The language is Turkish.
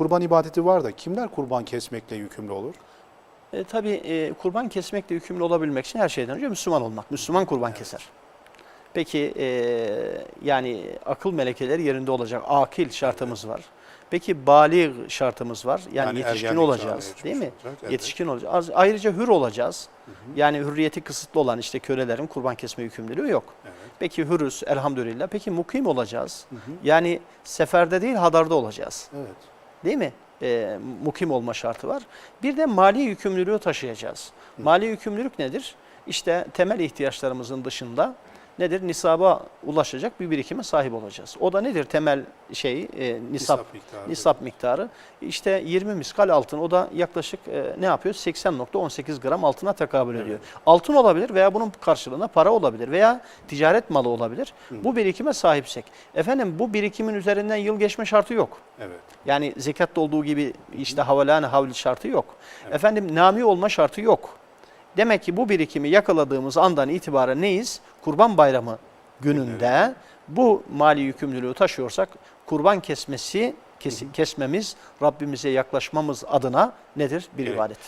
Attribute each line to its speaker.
Speaker 1: kurban ibadeti var da kimler kurban kesmekle yükümlü olur?
Speaker 2: E, tabii e, kurban kesmekle yükümlü olabilmek için her şeyden önce Müslüman olmak. Müslüman kurban keser. Peki e, yani akıl melekeleri yerinde olacak. Akil şartımız var. Peki balik şartımız var. Yani,
Speaker 1: Yani
Speaker 2: yetişkin olacağız değil mi?
Speaker 1: olacak, evet.
Speaker 2: Yetişkin olacağız. Ayrıca hür olacağız. Yani hürriyeti kısıtlı olan işte kölelerin kurban kesme yükümlülüğü yok.
Speaker 1: Evet.
Speaker 2: Peki hürüz elhamdülillah. Peki mukim olacağız. Yani seferde değil hadarda olacağız.
Speaker 1: Evet.
Speaker 2: Değil mi? Ee, mukim olma şartı var. Bir de mali yükümlülüğü taşıyacağız. Mali yükümlülük nedir? İşte temel ihtiyaçlarımızın dışında nedir? Nisaba ulaşacak bir birikime sahip olacağız. O da nedir temel şey? e, nisap,
Speaker 1: Nisap miktarı.
Speaker 2: nisap miktarı. İşte 20 miskal altın. O da yaklaşık e, ne yapıyor? 80.18 gram altına tekabül ediyor. Altın olabilir veya bunun karşılığında para olabilir veya ticaret malı olabilir. Bu birikime sahipsek. Efendim bu birikimin üzerinden yıl geçme şartı yok.
Speaker 1: Evet.
Speaker 2: Yani zekatta olduğu gibi işte havalâne havli şartı yok. Efendim nami olma şartı yok. Demek ki bu birikimi yakaladığımız andan itibaren neyiz? Kurban bayramı gününde bu mali yükümlülüğü taşıyorsak kurban kesmesi kesi- kesmemiz Rabbimize yaklaşmamız adına nedir? Bir
Speaker 1: Evet.
Speaker 2: ibadet.